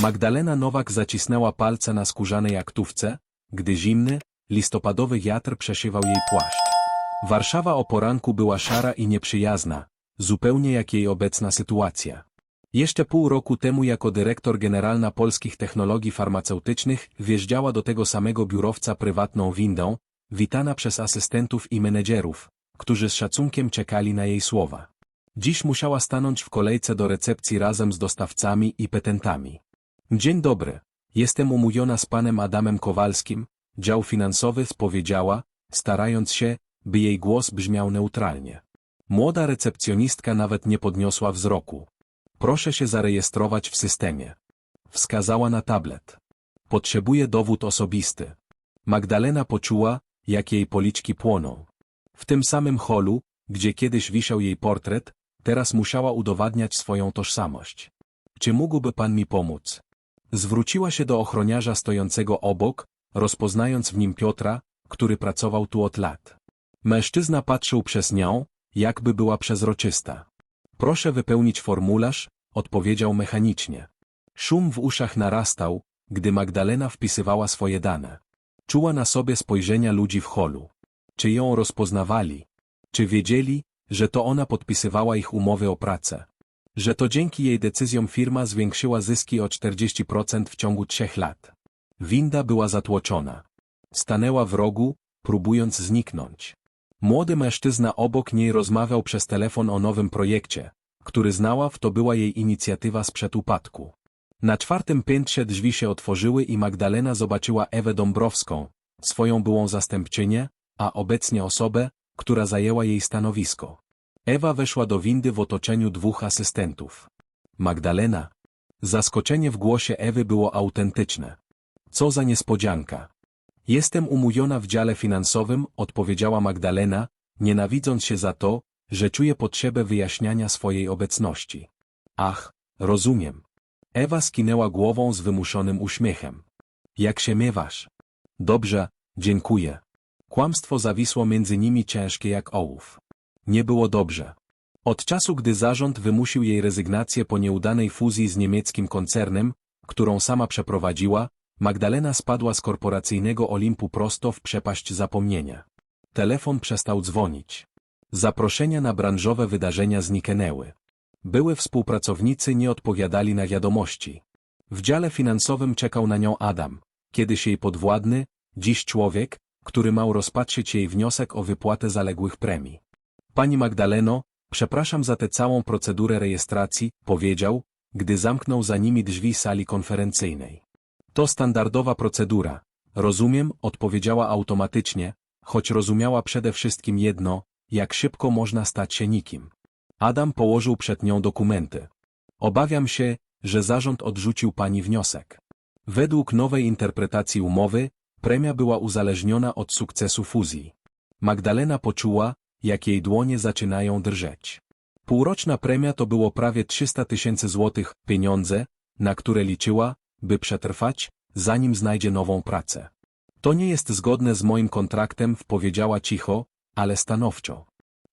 Magdalena Nowak zacisnęła palce na skórzanej aktówce, gdy zimny, listopadowy wiatr przeszywał jej płaszcz. Warszawa o poranku była szara i nieprzyjazna, zupełnie jak jej obecna sytuacja. Jeszcze pół roku temu jako dyrektor generalna polskich technologii farmaceutycznych wjeżdżała do tego samego biurowca prywatną windą, witana przez asystentów i menedżerów, którzy z szacunkiem czekali na jej słowa. Dziś musiała stanąć w kolejce do recepcji razem z dostawcami i petentami. Dzień dobry, jestem umówiona z panem Adamem Kowalskim, dział finansowy spowiedziała, starając się, by jej głos brzmiał neutralnie. Młoda recepcjonistka nawet nie podniosła wzroku. Proszę się zarejestrować w systemie. Wskazała na tablet. Potrzebuje dowód osobisty. Magdalena poczuła, jak jej policzki płoną. W tym samym holu, gdzie kiedyś wisiał jej portret, teraz musiała udowadniać swoją tożsamość. Czy mógłby pan mi pomóc? Zwróciła się do ochroniarza stojącego obok, rozpoznając w nim Piotra, który pracował tu od lat. Mężczyzna patrzył przez nią, jakby była przezroczysta. Proszę wypełnić formularz, odpowiedział mechanicznie. Szum w uszach narastał, gdy Magdalena wpisywała swoje dane. Czuła na sobie spojrzenia ludzi w holu. Czy ją rozpoznawali? Czy wiedzieli, że to ona podpisywała ich umowy o pracę? Że to dzięki jej decyzjom firma zwiększyła zyski o 40% w ciągu trzech lat. Winda była zatłoczona. Stanęła w rogu, próbując zniknąć. Młody mężczyzna obok niej rozmawiał przez telefon o nowym projekcie, który znała w to była jej inicjatywa sprzed upadku. Na czwartym piętrze drzwi się otworzyły i Magdalena zobaczyła Ewę Dąbrowską, swoją byłą zastępczynię, a obecnie osobę, która zajęła jej stanowisko. Ewa weszła do windy w otoczeniu dwóch asystentów. Magdalena. Zaskoczenie w głosie Ewy było autentyczne. Co za niespodzianka. Jestem umówiona w dziale finansowym, odpowiedziała Magdalena, nienawidząc się za to, że czuje potrzebę wyjaśniania swojej obecności. Ach, rozumiem. Ewa skinęła głową z wymuszonym uśmiechem. Jak się miewasz? Dobrze, dziękuję. Kłamstwo zawisło między nimi ciężkie jak ołów. Nie było dobrze. Od czasu, gdy zarząd wymusił jej rezygnację po nieudanej fuzji z niemieckim koncernem, którą sama przeprowadziła, Magdalena spadła z korporacyjnego Olimpu prosto w przepaść zapomnienia. Telefon przestał dzwonić. Zaproszenia na branżowe wydarzenia zniknęły. Były współpracownicy nie odpowiadali na wiadomości. W dziale finansowym czekał na nią Adam, kiedyś jej podwładny, dziś człowiek, który miał rozpatrzyć jej wniosek o wypłatę zaległych premii. Pani Magdaleno, przepraszam za tę całą procedurę rejestracji, powiedział, gdy zamknął za nimi drzwi sali konferencyjnej. To standardowa procedura. Rozumiem, odpowiedziała automatycznie, choć rozumiała przede wszystkim jedno, jak szybko można stać się nikim. Adam położył przed nią dokumenty. Obawiam się, że zarząd odrzucił pani wniosek. Według nowej interpretacji umowy, premia była uzależniona od sukcesu fuzji. Magdalena poczuła, jak jej dłonie zaczynają drżeć. Półroczna premia to było prawie 300 tysięcy złotych, pieniądze, na które liczyła, by przetrwać, zanim znajdzie nową pracę. To nie jest zgodne z moim kontraktem, powiedziała cicho, ale stanowczo.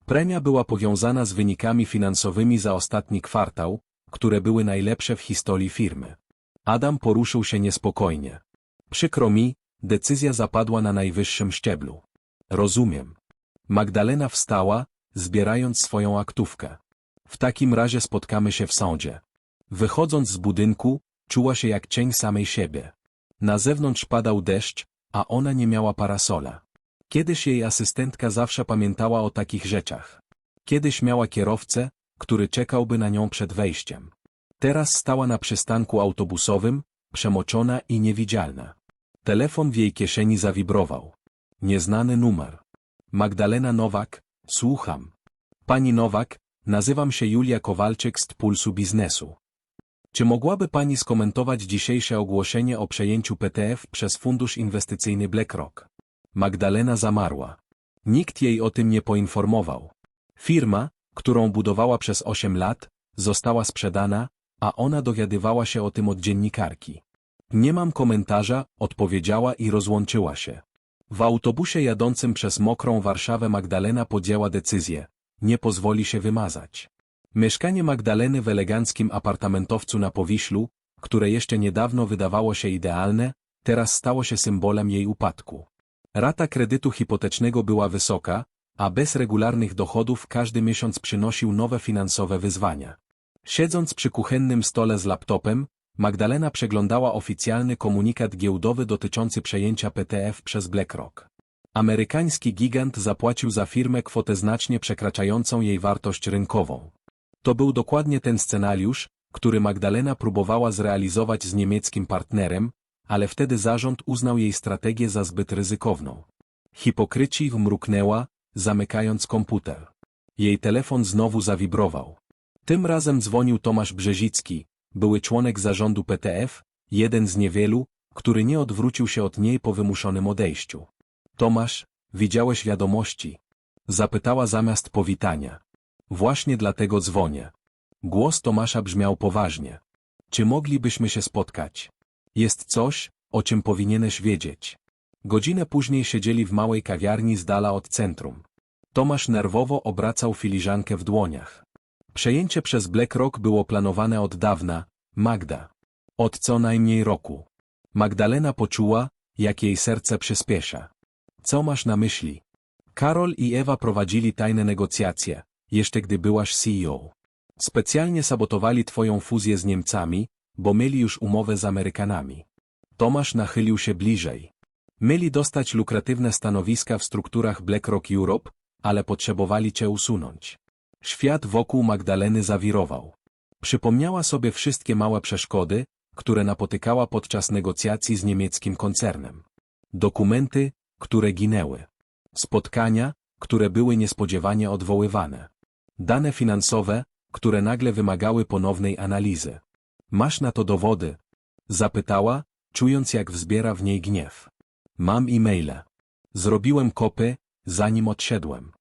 Premia była powiązana z wynikami finansowymi za ostatni kwartał, które były najlepsze w historii firmy. Adam poruszył się niespokojnie. Przykro mi, decyzja zapadła na najwyższym szczeblu. Rozumiem. Magdalena wstała, zbierając swoją aktówkę. W takim razie spotkamy się w sądzie. Wychodząc z budynku, czuła się jak cień samej siebie. Na zewnątrz padał deszcz, a ona nie miała parasola. Kiedyś jej asystentka zawsze pamiętała o takich rzeczach. Kiedyś miała kierowcę, który czekałby na nią przed wejściem. Teraz stała na przystanku autobusowym, przemoczona i niewidzialna. Telefon w jej kieszeni zawibrował. Nieznany numer. Magdalena Nowak, słucham. Pani Nowak, nazywam się Julia Kowalczyk z Pulsu Biznesu. Czy mogłaby Pani skomentować dzisiejsze ogłoszenie o przejęciu PTF przez fundusz inwestycyjny BlackRock? Magdalena zamarła. Nikt jej o tym nie poinformował. Firma, którą budowała przez 8 lat, została sprzedana, a ona dowiadywała się o tym od dziennikarki. Nie mam komentarza, odpowiedziała i rozłączyła się. W autobusie jadącym przez mokrą Warszawę Magdalena podjęła decyzję. Nie pozwoli się wymazać. Mieszkanie Magdaleny w eleganckim apartamentowcu na Powiślu, które jeszcze niedawno wydawało się idealne, teraz stało się symbolem jej upadku. Rata kredytu hipotecznego była wysoka, a bez regularnych dochodów każdy miesiąc przynosił nowe finansowe wyzwania. Siedząc przy kuchennym stole z laptopem, Magdalena przeglądała oficjalny komunikat giełdowy dotyczący przejęcia PTF przez BlackRock. Amerykański gigant zapłacił za firmę kwotę znacznie przekraczającą jej wartość rynkową. To był dokładnie ten scenariusz, który Magdalena próbowała zrealizować z niemieckim partnerem, ale wtedy zarząd uznał jej strategię za zbyt ryzykowną. Hipokryci mruknęła, zamykając komputer. Jej telefon znowu zawibrował. Tym razem dzwonił Tomasz Brzezicki, były członek zarządu PTF, jeden z niewielu, który nie odwrócił się od niej po wymuszonym odejściu. Tomasz, widziałeś wiadomości? Zapytała zamiast powitania. Właśnie dlatego dzwonię. Głos Tomasza brzmiał poważnie. Czy moglibyśmy się spotkać? Jest coś, o czym powinieneś wiedzieć. Godzinę później siedzieli w małej kawiarni z dala od centrum. Tomasz nerwowo obracał filiżankę w dłoniach. Przejęcie przez BlackRock było planowane od dawna, Magda. Od co najmniej roku. Magdalena poczuła, jak jej serce przyspiesza. Co masz na myśli? Karol i Ewa prowadzili tajne negocjacje, jeszcze gdy byłaś CEO. Specjalnie sabotowali twoją fuzję z Niemcami, bo mieli już umowę z Amerykanami. Tomasz nachylił się bliżej. Mieli dostać lukratywne stanowiska w strukturach BlackRock Europe, ale potrzebowali cię usunąć. Świat wokół Magdaleny zawirował. Przypomniała sobie wszystkie małe przeszkody, które napotykała podczas negocjacji z niemieckim koncernem. Dokumenty, które ginęły. Spotkania, które były niespodziewanie odwoływane. Dane finansowe, które nagle wymagały ponownej analizy. Masz na to dowody? Zapytała, czując jak wzbiera w niej gniew. Mam e-maile. Zrobiłem kopy, zanim odszedłem.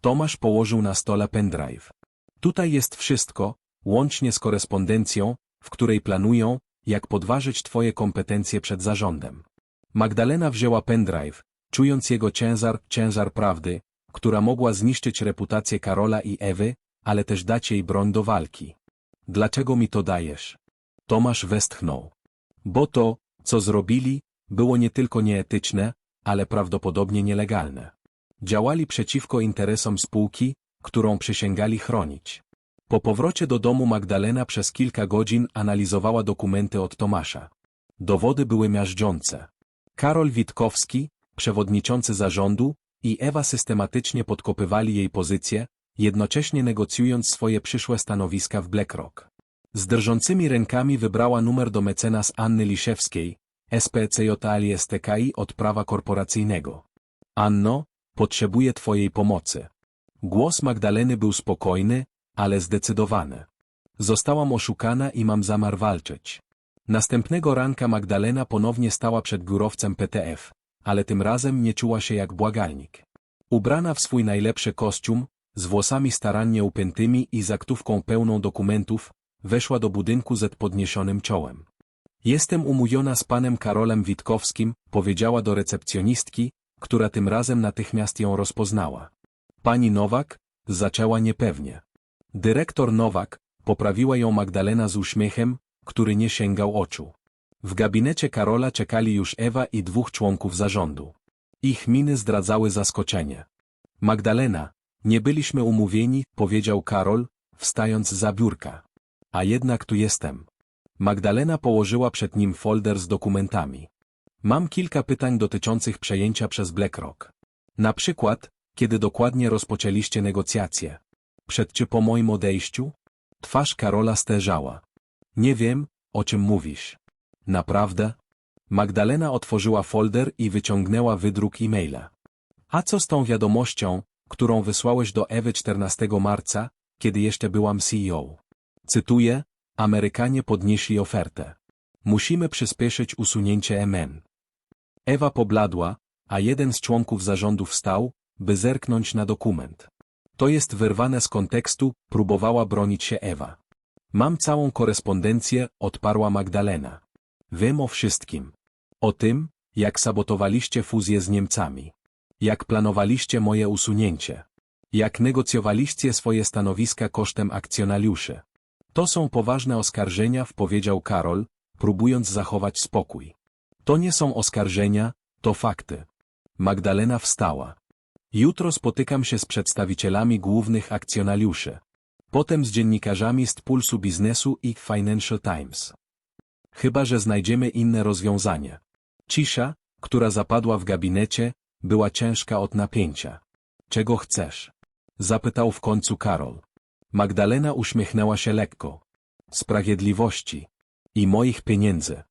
Tomasz położył na stole pendrive. Tutaj jest wszystko, łącznie z korespondencją, w której planują, jak podważyć twoje kompetencje przed zarządem. Magdalena wzięła pendrive, czując jego ciężar, ciężar prawdy, która mogła zniszczyć reputację Karola i Ewy, ale też dać jej broń do walki. Dlaczego mi to dajesz? Tomasz westchnął. Bo to, co zrobili, było nie tylko nieetyczne, ale prawdopodobnie nielegalne. Działali przeciwko interesom spółki, którą przysięgali chronić. Po powrocie do domu Magdalena przez kilka godzin analizowała dokumenty od Tomasza. Dowody były miażdżące. Karol Witkowski, przewodniczący zarządu, i Ewa systematycznie podkopywali jej pozycję, jednocześnie negocjując swoje przyszłe stanowiska w BlackRock. Z drżącymi rękami wybrała numer do mecenas Anny Liszewskiej, SPCJALI STKI od prawa korporacyjnego. Anno, potrzebuję Twojej pomocy. Głos Magdaleny był spokojny, ale zdecydowany. Zostałam oszukana i mam zamiar walczyć. Następnego ranka Magdalena ponownie stała przed biurowcem PTF, ale tym razem nie czuła się jak błagalnik. Ubrana w swój najlepszy kostium, z włosami starannie upiętymi i zaktówką pełną dokumentów, weszła do budynku z podniesionym czołem. Jestem umówiona z panem Karolem Witkowskim, powiedziała do recepcjonistki, która tym razem natychmiast ją rozpoznała. Pani Nowak? Zaczęła niepewnie. Dyrektor Nowak, poprawiła ją Magdalena z uśmiechem, który nie sięgał oczu. W gabinecie Karola czekali już Ewa i dwóch członków zarządu. Ich miny zdradzały zaskoczenie. Magdalena, nie byliśmy umówieni, powiedział Karol, wstając za biurka. A jednak tu jestem. Magdalena położyła przed nim folder z dokumentami. Mam kilka pytań dotyczących przejęcia przez BlackRock. Na przykład, kiedy dokładnie rozpoczęliście negocjacje? Przed czy po moim odejściu? Twarz Karola sterzała. Nie wiem, o czym mówisz. Naprawdę? Magdalena otworzyła folder i wyciągnęła wydruk e-maila. A co z tą wiadomością, którą wysłałeś do Ewy 14 marca, kiedy jeszcze byłam CEO? Cytuję, Amerykanie podnieśli ofertę. Musimy przyspieszyć usunięcie MN. Ewa pobladła, a jeden z członków zarządu wstał, by zerknąć na dokument. To jest wyrwane z kontekstu, próbowała bronić się Ewa. Mam całą korespondencję, odparła Magdalena. Wiem o wszystkim. O tym, jak sabotowaliście fuzję z Niemcami. Jak planowaliście moje usunięcie. Jak negocjowaliście swoje stanowiska kosztem akcjonariuszy. To są poważne oskarżenia, powiedział Karol, próbując zachować spokój. To nie są oskarżenia, to fakty. Magdalena wstała. Jutro spotykam się z przedstawicielami głównych akcjonariuszy. Potem z dziennikarzami z Pulsu Biznesu i Financial Times. Chyba, że znajdziemy inne rozwiązanie. Cisza, która zapadła w gabinecie, była ciężka od napięcia. Czego chcesz? Zapytał w końcu Karol. Magdalena uśmiechnęła się lekko. Sprawiedliwości. I moich pieniędzy.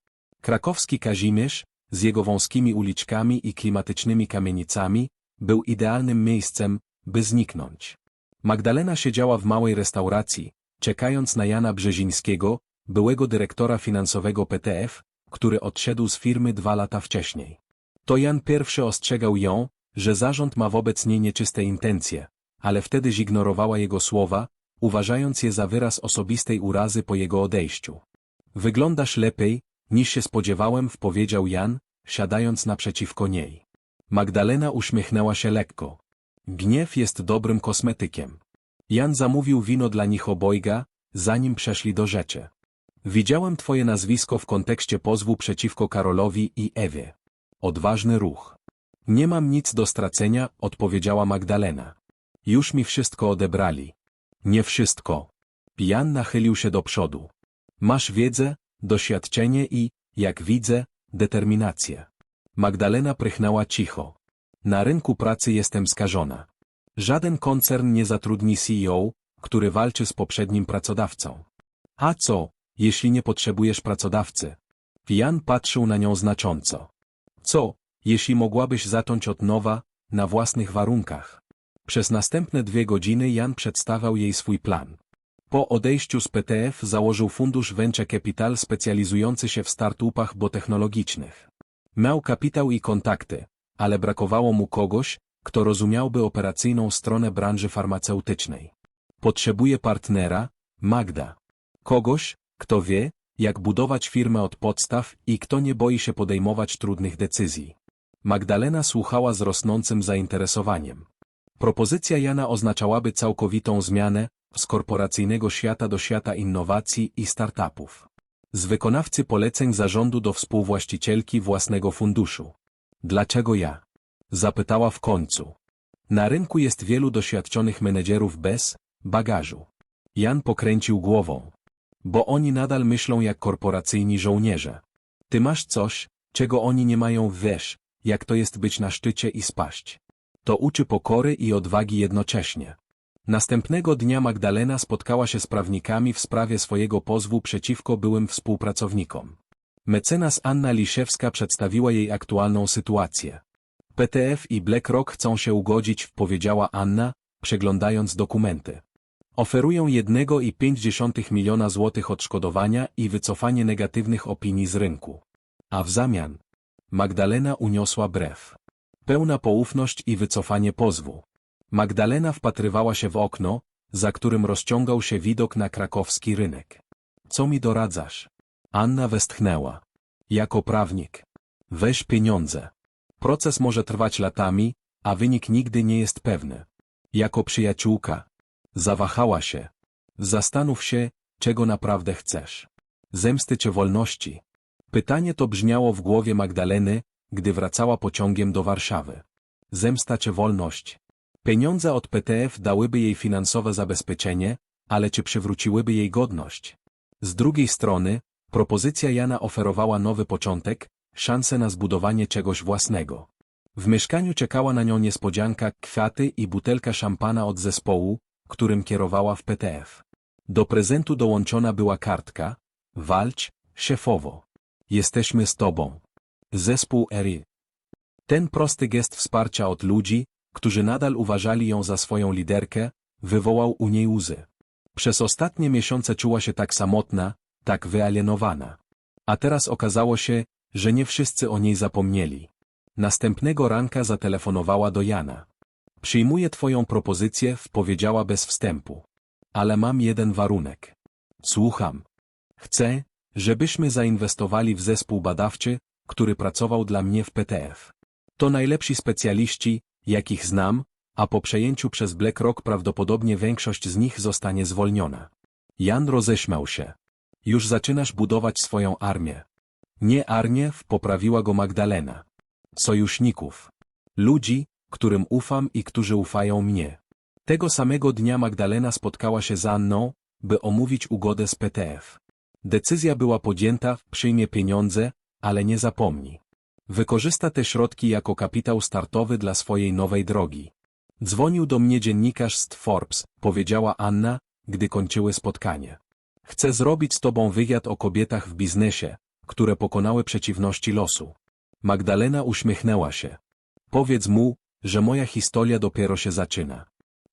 Krakowski Kazimierz, z jego wąskimi uliczkami i klimatycznymi kamienicami, był idealnym miejscem, by zniknąć. Magdalena siedziała w małej restauracji, czekając na Jana Brzezińskiego, byłego dyrektora finansowego PTF, który odszedł z firmy dwa lata wcześniej. To Jan pierwszy ostrzegał ją, że zarząd ma wobec niej nieczyste intencje, ale wtedy zignorowała jego słowa, uważając je za wyraz osobistej urazy po jego odejściu. Wyglądasz lepiej, niż się spodziewałem, powiedział Jan, siadając naprzeciwko niej. Magdalena uśmiechnęła się lekko. Gniew jest dobrym kosmetykiem. Jan zamówił wino dla nich obojga, zanim przeszli do rzeczy. Widziałem twoje nazwisko w kontekście pozwu przeciwko Karolowi i Ewie. Odważny ruch. Nie mam nic do stracenia, odpowiedziała Magdalena. Już mi wszystko odebrali. Nie wszystko. Jan nachylił się do przodu. Masz wiedzę, doświadczenie i, jak widzę, determinację. Magdalena prychnęła cicho. Na rynku pracy jestem skażona. Żaden koncern nie zatrudni CEO, który walczy z poprzednim pracodawcą. A co, jeśli nie potrzebujesz pracodawcy? Jan patrzył na nią znacząco. Co, jeśli mogłabyś zacząć od nowa, na własnych warunkach? Przez następne dwie godziny Jan przedstawiał jej swój plan. Po odejściu z PTF założył fundusz Venture Capital specjalizujący się w startupach botechnologicznych. Miał kapitał i kontakty, ale brakowało mu kogoś, kto rozumiałby operacyjną stronę branży farmaceutycznej. Potrzebuje partnera, Magda. Kogoś, kto wie, jak budować firmę od podstaw i kto nie boi się podejmować trudnych decyzji. Magdalena słuchała z rosnącym zainteresowaniem. Propozycja Jana oznaczałaby całkowitą zmianę z korporacyjnego świata do świata innowacji i startupów. Z wykonawcy poleceń zarządu do współwłaścicielki własnego funduszu. Dlaczego ja? Zapytała w końcu. Na rynku jest wielu doświadczonych menedżerów bez bagażu. Jan pokręcił głową. Bo oni nadal myślą jak korporacyjni żołnierze. Ty masz coś, czego oni nie mają wiesz, jak to jest być na szczycie i spaść. To uczy pokory i odwagi jednocześnie. Następnego dnia Magdalena spotkała się z prawnikami w sprawie swojego pozwu przeciwko byłym współpracownikom. Mecenas Anna Liszewska przedstawiła jej aktualną sytuację. PTF i BlackRock chcą się ugodzić, powiedziała Anna, przeglądając dokumenty. Oferują 1,5 miliona złotych odszkodowania i wycofanie negatywnych opinii z rynku. A w zamian Magdalena uniosła brew. Pełna poufność i wycofanie pozwu. Magdalena wpatrywała się w okno, za którym rozciągał się widok na krakowski rynek. Co mi doradzasz? Anna westchnęła. Jako prawnik. Weź pieniądze. Proces może trwać latami, a wynik nigdy nie jest pewny. Jako przyjaciółka. Zawahała się. Zastanów się, czego naprawdę chcesz. Zemsty czy wolności? Pytanie to brzmiało w głowie Magdaleny, gdy wracała pociągiem do Warszawy. Zemsta czy wolność? Pieniądze od PTF dałyby jej finansowe zabezpieczenie, ale czy przywróciłyby jej godność? Z drugiej strony, propozycja Jana oferowała nowy początek, szansę na zbudowanie czegoś własnego. W mieszkaniu czekała na nią niespodzianka, kwiaty i butelka szampana od zespołu, którym kierowała w PTF. Do prezentu dołączona była kartka, walcz, szefowo. Jesteśmy z tobą. Zespół ERI. Ten prosty gest wsparcia od ludzi, którzy nadal uważali ją za swoją liderkę, wywołał u niej łzy. Przez ostatnie miesiące czuła się tak samotna, tak wyalienowana. A teraz okazało się, że nie wszyscy o niej zapomnieli. Następnego ranka zatelefonowała do Jana. Przyjmuję twoją propozycję, powiedziała bez wstępu. Ale mam jeden warunek. Słucham. Chcę, żebyśmy zainwestowali w zespół badawczy, który pracował dla mnie w PTF. To najlepsi specjaliści, jakich znam, a po przejęciu przez BlackRock prawdopodobnie większość z nich zostanie zwolniona. Jan roześmiał się. Już zaczynasz budować swoją armię. Nie armię, poprawiła go Magdalena. Sojuszników. Ludzi, którym ufam i którzy ufają mnie. Tego samego dnia Magdalena spotkała się z Anną, by omówić ugodę z PTF. Decyzja była podjęta, przyjmie pieniądze, ale nie zapomni. Wykorzysta te środki jako kapitał startowy dla swojej nowej drogi. Dzwonił do mnie dziennikarz z Forbes, powiedziała Anna, gdy kończyły spotkanie. Chcę zrobić z tobą wywiad o kobietach w biznesie, które pokonały przeciwności losu. Magdalena uśmiechnęła się. Powiedz mu, że moja historia dopiero się zaczyna.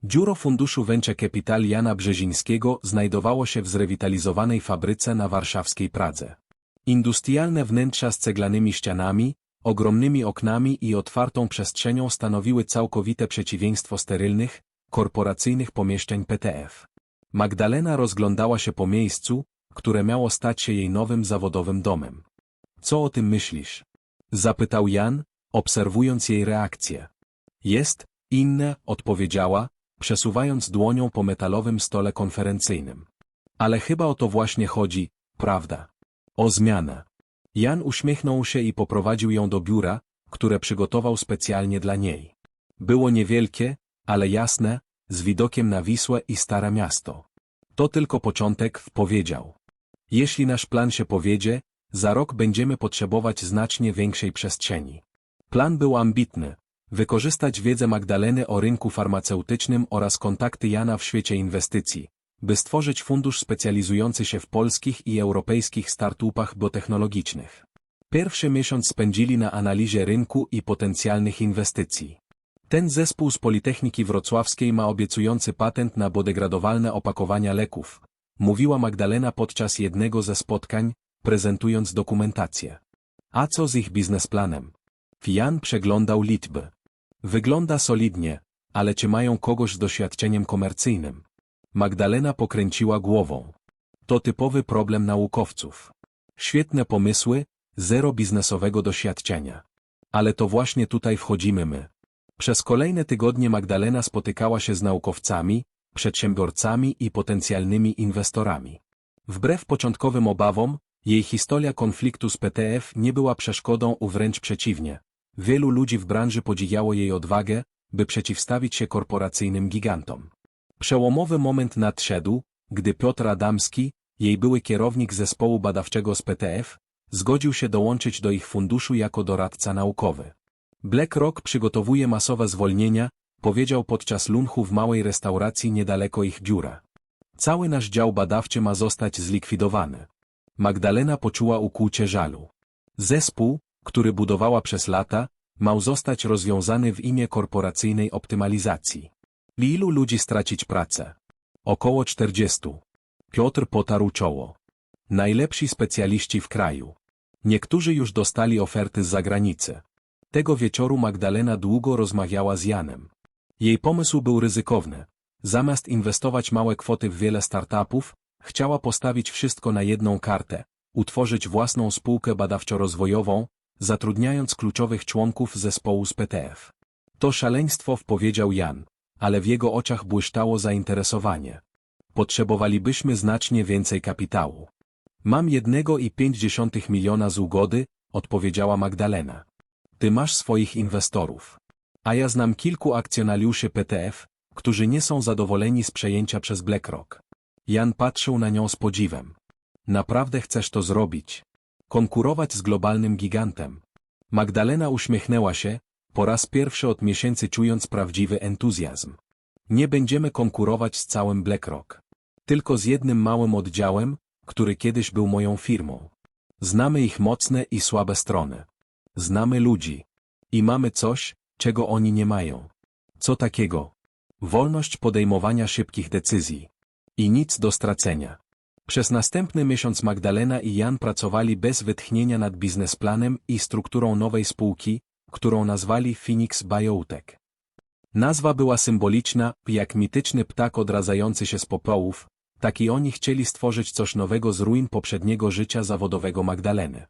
Biuro Funduszu Venture Capital Jana Brzezińskiego znajdowało się w zrewitalizowanej fabryce na warszawskiej Pradze. Industrialne wnętrza z ceglanymi ścianami, ogromnymi oknami i otwartą przestrzenią stanowiły całkowite przeciwieństwo sterylnych, korporacyjnych pomieszczeń PTF. Magdalena rozglądała się po miejscu, które miało stać się jej nowym zawodowym domem. Co o tym myślisz? Zapytał Jan, obserwując jej reakcję. Jest, inne, odpowiedziała, przesuwając dłonią po metalowym stole konferencyjnym. Ale chyba o to właśnie chodzi, prawda? O zmianę. Jan uśmiechnął się i poprowadził ją do biura, które przygotował specjalnie dla niej. Było niewielkie, ale jasne, z widokiem na Wisłę i Stare Miasto. To tylko początek, powiedział. Jeśli nasz plan się powiedzie, za rok będziemy potrzebować znacznie większej przestrzeni. Plan był ambitny. Wykorzystać wiedzę Magdaleny o rynku farmaceutycznym oraz kontakty Jana w świecie inwestycji, by stworzyć fundusz specjalizujący się w polskich i europejskich startupach biotechnologicznych. Pierwszy miesiąc spędzili na analizie rynku i potencjalnych inwestycji. Ten zespół z Politechniki Wrocławskiej ma obiecujący patent na biodegradowalne opakowania leków, mówiła Magdalena podczas jednego ze spotkań, prezentując dokumentację. A co z ich biznesplanem? Fian przeglądał liczby. Wygląda solidnie, ale czy mają kogoś z doświadczeniem komercyjnym? Magdalena pokręciła głową. To typowy problem naukowców. Świetne pomysły, zero biznesowego doświadczenia. Ale to właśnie tutaj wchodzimy my. Przez kolejne tygodnie Magdalena spotykała się z naukowcami, przedsiębiorcami i potencjalnymi inwestorami. Wbrew początkowym obawom, jej historia konfliktu z PTF nie była przeszkodą, wręcz przeciwnie. Wielu ludzi w branży podziwiało jej odwagę, by przeciwstawić się korporacyjnym gigantom. Przełomowy moment nadszedł, gdy Piotr Adamski, jej były kierownik zespołu badawczego z PTF, zgodził się dołączyć do ich funduszu jako doradca naukowy. BlackRock przygotowuje masowe zwolnienia, powiedział podczas lunchu w małej restauracji niedaleko ich biura. Cały nasz dział badawczy ma zostać zlikwidowany. Magdalena poczuła ukłucie żalu. Zespół, który budowała przez lata, miał zostać rozwiązany w imię korporacyjnej optymalizacji. Ilu ludzi stracić pracę? Około 40. Piotr potarł czoło. Najlepsi specjaliści w kraju. Niektórzy już dostali oferty z zagranicy. Tego wieczoru Magdalena długo rozmawiała z Janem. Jej pomysł był ryzykowny. Zamiast inwestować małe kwoty w wiele startupów, chciała postawić wszystko na jedną kartę, utworzyć własną spółkę badawczo-rozwojową, zatrudniając kluczowych członków zespołu z PTF. To szaleństwo powiedział Jan, ale w jego oczach błyszczało zainteresowanie. Potrzebowalibyśmy znacznie więcej kapitału. Mam jednego i pięć dziesiątych miliona z ugody, odpowiedziała Magdalena. Ty masz swoich inwestorów. A ja znam kilku akcjonariuszy PTF, którzy nie są zadowoleni z przejęcia przez BlackRock. Jan patrzył na nią z podziwem. Naprawdę chcesz to zrobić? Konkurować z globalnym gigantem. Magdalena uśmiechnęła się, po raz pierwszy od miesięcy czując prawdziwy entuzjazm. Nie będziemy konkurować z całym BlackRock. Tylko z jednym małym oddziałem, który kiedyś był moją firmą. Znamy ich mocne i słabe strony. Znamy ludzi. I mamy coś, czego oni nie mają. Co takiego? Wolność podejmowania szybkich decyzji. I nic do stracenia. Przez następny miesiąc Magdalena i Jan pracowali bez wytchnienia nad biznesplanem i strukturą nowej spółki, którą nazwali Phoenix Biotech. Nazwa była symboliczna, jak mityczny ptak odradzający się z popołów, tak i oni chcieli stworzyć coś nowego z ruin poprzedniego życia zawodowego Magdaleny.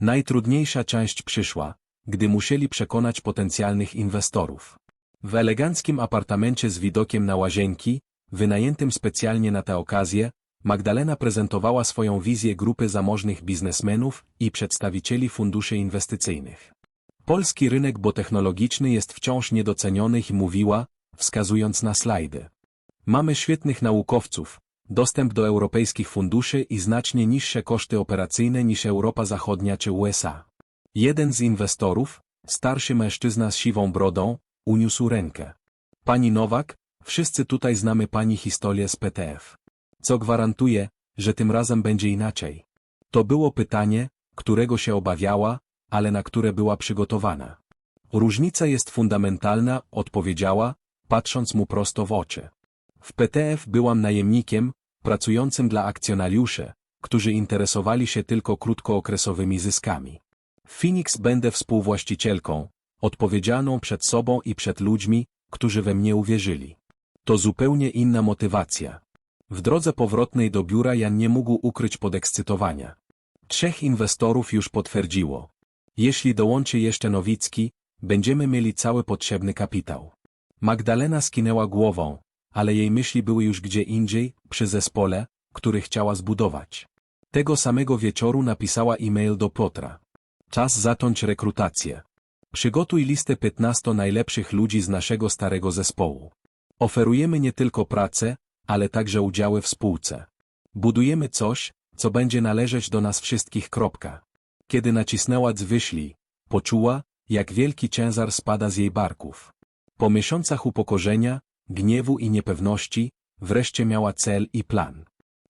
Najtrudniejsza część przyszła, gdy musieli przekonać potencjalnych inwestorów. W eleganckim apartamencie z widokiem na łazienki, wynajętym specjalnie na tę okazję, Magdalena prezentowała swoją wizję grupy zamożnych biznesmenów i przedstawicieli funduszy inwestycyjnych. Polski rynek botechnologiczny jest wciąż niedoceniony i mówiła, wskazując na slajdy. Mamy świetnych naukowców, dostęp do europejskich funduszy i znacznie niższe koszty operacyjne niż Europa Zachodnia czy USA. Jeden z inwestorów, starszy mężczyzna z siwą brodą, uniósł rękę. Pani Nowak, wszyscy tutaj znamy pani historię z PTF. Co gwarantuje, że tym razem będzie inaczej? To było pytanie, którego się obawiała, ale na które była przygotowana. Różnica jest fundamentalna, odpowiedziała, patrząc mu prosto w oczy. W PTF byłam najemnikiem, pracującym dla akcjonariuszy, którzy interesowali się tylko krótkookresowymi zyskami. W Phoenix będę współwłaścicielką, odpowiedzialną przed sobą i przed ludźmi, którzy we mnie uwierzyli. To zupełnie inna motywacja. W drodze powrotnej do biura Jan nie mógł ukryć podekscytowania. Trzech inwestorów już potwierdziło. Jeśli dołączy jeszcze Nowicki, będziemy mieli cały potrzebny kapitał. Magdalena skinęła głową, ale jej myśli były już gdzie indziej, przy zespole, który chciała zbudować. Tego samego wieczoru napisała e-mail do Piotra. Czas zacząć rekrutację. Przygotuj listę 15 najlepszych ludzi z naszego starego zespołu. Oferujemy nie tylko pracę, ale także udziały w spółce. Budujemy coś, co będzie należeć do nas wszystkich. Kropka. Kiedy nacisnęła wyślij, poczuła, jak wielki ciężar spada z jej barków. Po miesiącach upokorzenia, gniewu i niepewności, wreszcie miała cel i plan.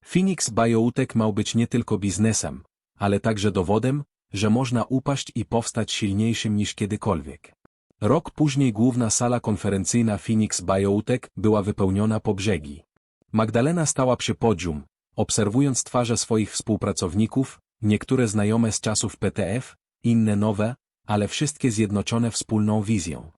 Phoenix Biotech miał być nie tylko biznesem, ale także dowodem, że można upaść i powstać silniejszym niż kiedykolwiek. Rok później główna sala konferencyjna Phoenix Biotech była wypełniona po brzegi. Magdalena stała przy podium, obserwując twarze swoich współpracowników, niektóre znajome z czasów PTF, inne nowe, ale wszystkie zjednoczone wspólną wizją.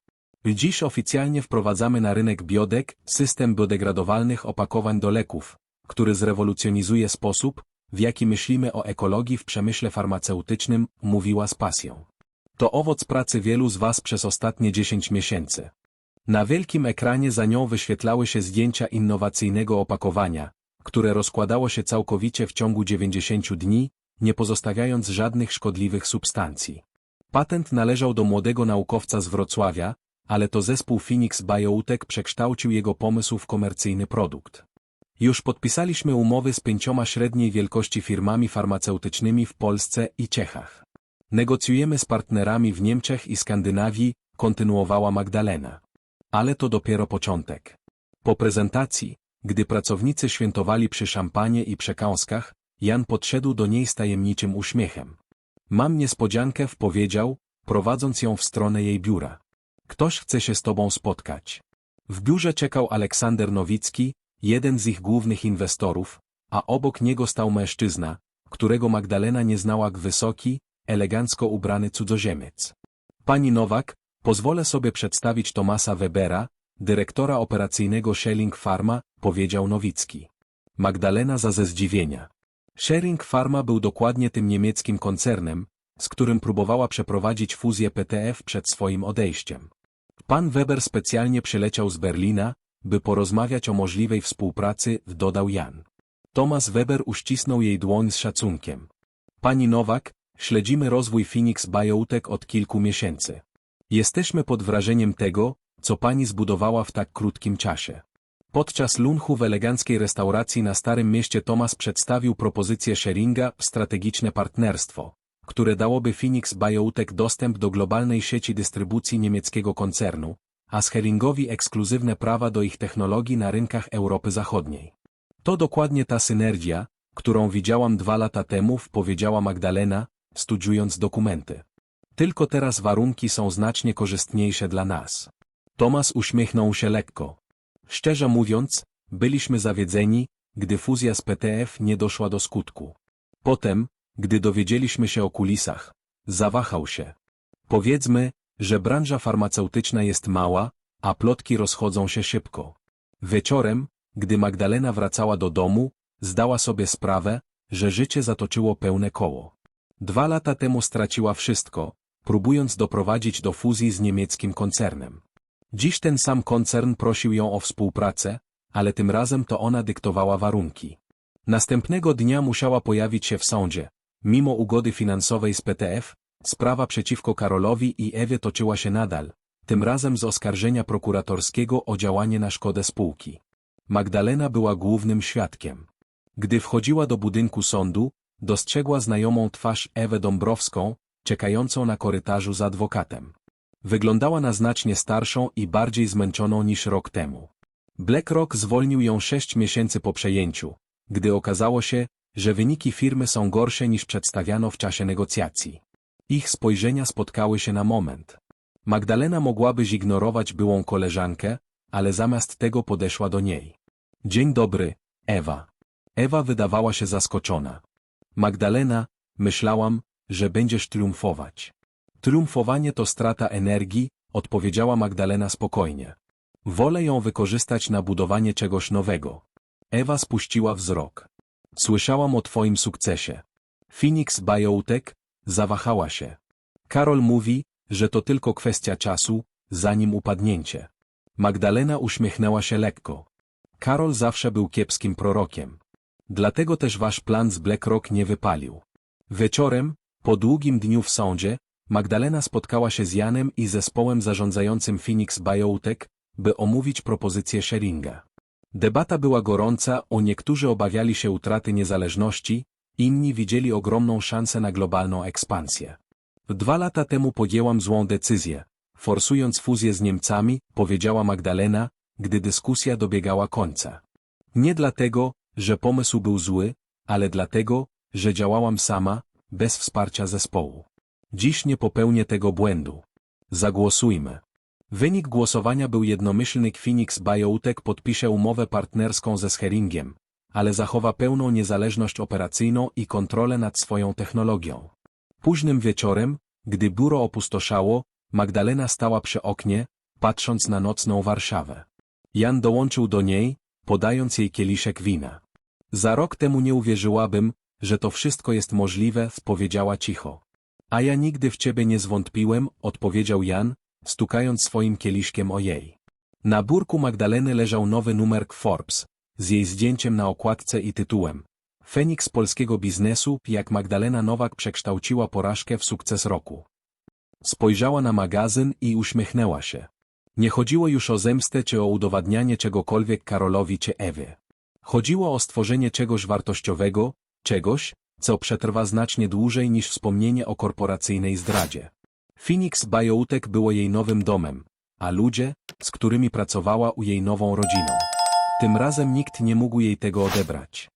Dziś oficjalnie wprowadzamy na rynek biodek system biodegradowalnych opakowań do leków, który zrewolucjonizuje sposób, w jaki myślimy o ekologii w przemyśle farmaceutycznym, mówiła z pasją. To owoc pracy wielu z Was przez ostatnie 10 miesięcy. Na wielkim ekranie za nią wyświetlały się zdjęcia innowacyjnego opakowania, które rozkładało się całkowicie w ciągu 90 dni, nie pozostawiając żadnych szkodliwych substancji. Patent należał do młodego naukowca z Wrocławia, ale to zespół Phoenix Biotech przekształcił jego pomysł w komercyjny produkt. Już podpisaliśmy umowy z pięcioma średniej wielkości firmami farmaceutycznymi w Polsce i Czechach. Negocjujemy z partnerami w Niemczech i Skandynawii, kontynuowała Magdalena. Ale to dopiero początek. Po prezentacji, gdy pracownicy świętowali przy szampanie i przekąskach, Jan podszedł do niej z tajemniczym uśmiechem. Mam niespodziankę, powiedział, prowadząc ją w stronę jej biura. Ktoś chce się z tobą spotkać. W biurze czekał Aleksander Nowicki, jeden z ich głównych inwestorów, a obok niego stał mężczyzna, którego Magdalena nie znała wysoki, elegancko ubrany cudzoziemiec. Pani Nowak, pozwolę sobie przedstawić Tomasa Webera, dyrektora operacyjnego Schelling Pharma, powiedział Nowicki. Magdalena za ze zdziwienia. Schering Pharma był dokładnie tym niemieckim koncernem, z którym próbowała przeprowadzić fuzję PTF przed swoim odejściem. Pan Weber specjalnie przyleciał z Berlina, by porozmawiać o możliwej współpracy, dodał Jan. Thomas Weber uścisnął jej dłoń z szacunkiem. Pani Nowak, śledzimy rozwój Phoenix Biotech od kilku miesięcy. Jesteśmy pod wrażeniem tego, co pani zbudowała w tak krótkim czasie. Podczas lunchu w eleganckiej restauracji na Starym Mieście Thomas przedstawił propozycję sharinga, strategiczne partnerstwo, które dałoby Phoenix Biotech dostęp do globalnej sieci dystrybucji niemieckiego koncernu, a Scheringowi ekskluzywne prawa do ich technologii na rynkach Europy Zachodniej. To dokładnie ta synergia, którą widziałam dwa lata temu, powiedziała Magdalena, studiując dokumenty. Tylko teraz warunki są znacznie korzystniejsze dla nas. Tomas uśmiechnął się lekko. Szczerze mówiąc, byliśmy zawiedzeni, gdy fuzja z PTF nie doszła do skutku. Potem, gdy dowiedzieliśmy się o kulisach, zawahał się. Powiedzmy, że branża farmaceutyczna jest mała, a plotki rozchodzą się szybko. Wieczorem, gdy Magdalena wracała do domu, zdała sobie sprawę, że życie zatoczyło pełne koło. Dwa lata temu straciła wszystko, próbując doprowadzić do fuzji z niemieckim koncernem. Dziś ten sam koncern prosił ją o współpracę, ale tym razem to ona dyktowała warunki. Następnego dnia musiała pojawić się w sądzie. Mimo ugody finansowej z PTF, sprawa przeciwko Karolowi i Ewie toczyła się nadal, tym razem z oskarżenia prokuratorskiego o działanie na szkodę spółki. Magdalena była głównym świadkiem. Gdy wchodziła do budynku sądu, dostrzegła znajomą twarz Ewę Dąbrowską, czekającą na korytarzu z adwokatem. Wyglądała na znacznie starszą i bardziej zmęczoną niż rok temu. BlackRock zwolnił ją sześć miesięcy po przejęciu, gdy okazało się, że wyniki firmy są gorsze niż przedstawiano w czasie negocjacji. Ich spojrzenia spotkały się na moment. Magdalena mogłaby zignorować byłą koleżankę, ale zamiast tego podeszła do niej. Dzień dobry, Ewa. Ewa wydawała się zaskoczona. Magdalena, myślałam, że będziesz triumfować. Triumfowanie to strata energii, odpowiedziała Magdalena spokojnie. Wolę ją wykorzystać na budowanie czegoś nowego. Ewa spuściła wzrok. Słyszałam o twoim sukcesie. Phoenix Biotech zawahała się. Karol mówi, że to tylko kwestia czasu, zanim upadnięcie. Magdalena uśmiechnęła się lekko. Karol zawsze był kiepskim prorokiem. Dlatego też wasz plan z BlackRock nie wypalił. Wieczorem, po długim dniu w sądzie, Magdalena spotkała się z Janem i zespołem zarządzającym Phoenix Biotech, by omówić propozycję sharinga. Debata była gorąca, o niektórzy obawiali się utraty niezależności, inni widzieli ogromną szansę na globalną ekspansję. Dwa lata temu podjęłam złą decyzję, forsując fuzję z Niemcami, powiedziała Magdalena, gdy dyskusja dobiegała końca. Nie dlatego, że pomysł był zły, ale dlatego, że działałam sama, bez wsparcia zespołu. Dziś nie popełnię tego błędu. Zagłosujmy. Wynik głosowania był jednomyślny Phoenix Biotech podpisze umowę partnerską ze Scheringiem, ale zachowa pełną niezależność operacyjną i kontrolę nad swoją technologią. Późnym wieczorem, gdy biuro opustoszało, Magdalena stała przy oknie, patrząc na nocną Warszawę. Jan dołączył do niej, podając jej kieliszek wina. Za rok temu nie uwierzyłabym, że to wszystko jest możliwe, powiedziała cicho. A ja nigdy w ciebie nie zwątpiłem, odpowiedział Jan, stukając swoim kieliszkiem o jej. Na burku Magdaleny leżał nowy numer Forbes, z jej zdjęciem na okładce i tytułem Feniks polskiego biznesu, jak Magdalena Nowak przekształciła porażkę w sukces roku. Spojrzała na magazyn i uśmiechnęła się. Nie chodziło już o zemstę czy o udowadnianie czegokolwiek Karolowi czy Ewie. Chodziło o stworzenie czegoś wartościowego, czegoś, co przetrwa znacznie dłużej niż wspomnienie o korporacyjnej zdradzie. Phoenix Biotech było jej nowym domem, a ludzie, z którymi pracowała u jej nową rodziną. Tym razem nikt nie mógł jej tego odebrać.